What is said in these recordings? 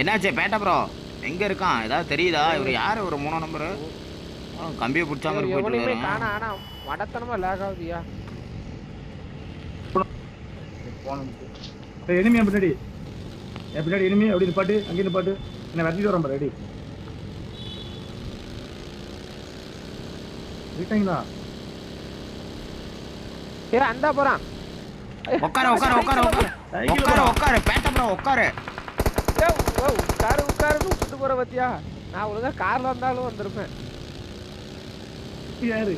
என்னாச்சு பேட்டா ப்ரோ எங்க இருக்கான்? ஏதாவது தெரியுதா? இவர் யாரு? ஒரு மூணு நம்பரு கம்பியை பிடிச்ச மாதிரி போயிட்டு. காணா ஆனா மடத்தனமா லேக் ஆகுதியா? எனிமியா பின்னாடி. என் பின்னாடி எனிமி அப்படி நிப்பாட்டு. அங்கே நிப்பாட்டு. என்ன வரட்டிட்டு வரேன் ரெடி விட்டாங்களா? ஏ அந்தா போறான். உட்காரு உட்காரு உட்காரு உட்காரு உட்காரு உட்காரு பேட்டா ப்ரோ உட்காரு ஓ, உட்காரு உட்காருன்னு விட்டுட்டு போற பத்தியா? நான் ஒழுங்கா கார்ல இருந்தாலும் வந்திருப்பேன். யாரு?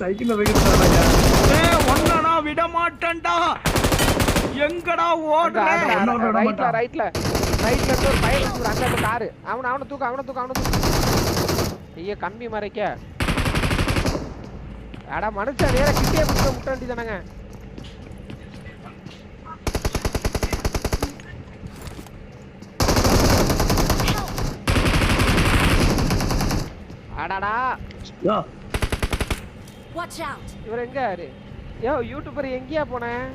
சைக்கிள்ல ஒன்ன? விட மாட்டேன்டா. எங்கடா ஓடுற? ரைட்ல. ரைட்ல. ரைட்ல இருந்து ஒரு பையன் அங்க ஒரு காரு. அவன அவன தூக்கு அவன தூக்கு அவன தூக்கு. ஐயா கம்பி மறைக்க. அட மனுஷன் நேரா கிட்டே பிடிச்ச முட்ட வேண்டியதானங்க அடடா. யோ. Watch out! இவர் எங்க யாரு? யோ யூடியூபர் எங்கேயா போனேன்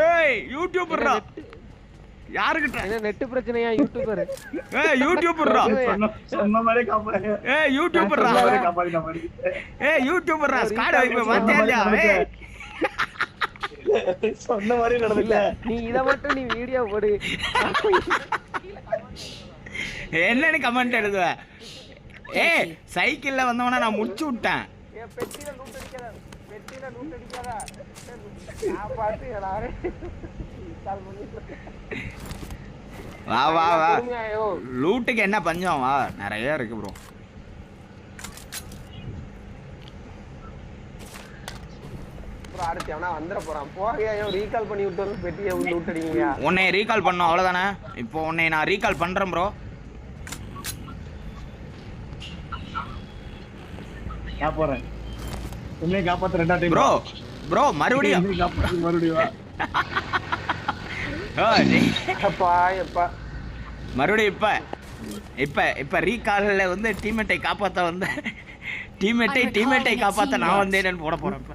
ஏய் யூடியூபர்ரா யாருக்கிட்ட? என்ன நெட் பிரச்சனையா? யூடியூபர் ஏய் யூடியூபர்ரா சொன்ன மாதிரியே காப்பாடு ஏய் யூடியூபர்ரா காப்பாத்திட்ட மாதிரி. ஏய் யூடியூபர்ரா ஸ்காட் வைப்ப பாத்தியா ஏய். சொன்ன மாதிரி இல்ல நடந்துக்கல நீ இத மட்டும் நீ வீடியோ போடு. என்னன்னு கமெண்ட் எழுதுவ. ஏய் சைக்கிள்ல வந்தவன நான் முடிச்சு விட்டேன். என் பெட்டியில நூட்டு அடிக்காத. பெட்டியில நூட்டு அடிக்காத. நான் பார்த்து எல்லாரும் வா வா வா. லூட்டுக்கு என்ன பஞ்சம்? வா நிறைய இருக்கு ப்ரோ அடுத்து எவனா வந்துட போறான். போகையா ரீகால் பண்ணி விட்டு பெட்டியை நூட்டு அடிங்க உன்னை ரீகால் பண்ணோம் இப்போ உன்னை நான் ரீகால் பண்றேன் ப்ரோ நான் போறேன் உன்னையும் காப்பாத்த ரெண்டா டைம் ப்ரோ ப்ரோ மறுபடியும். ஏய், எப்பா. மறுபடியும் இப்ப இப்ப இப்ப ரீகால்ல வந்து டீம்மேட்டை காப்பாத்த வந்த டீம்மேட்டை டீம்மேட்டை காப்பாத்த நான் வந்தேன்னு போட போறேன்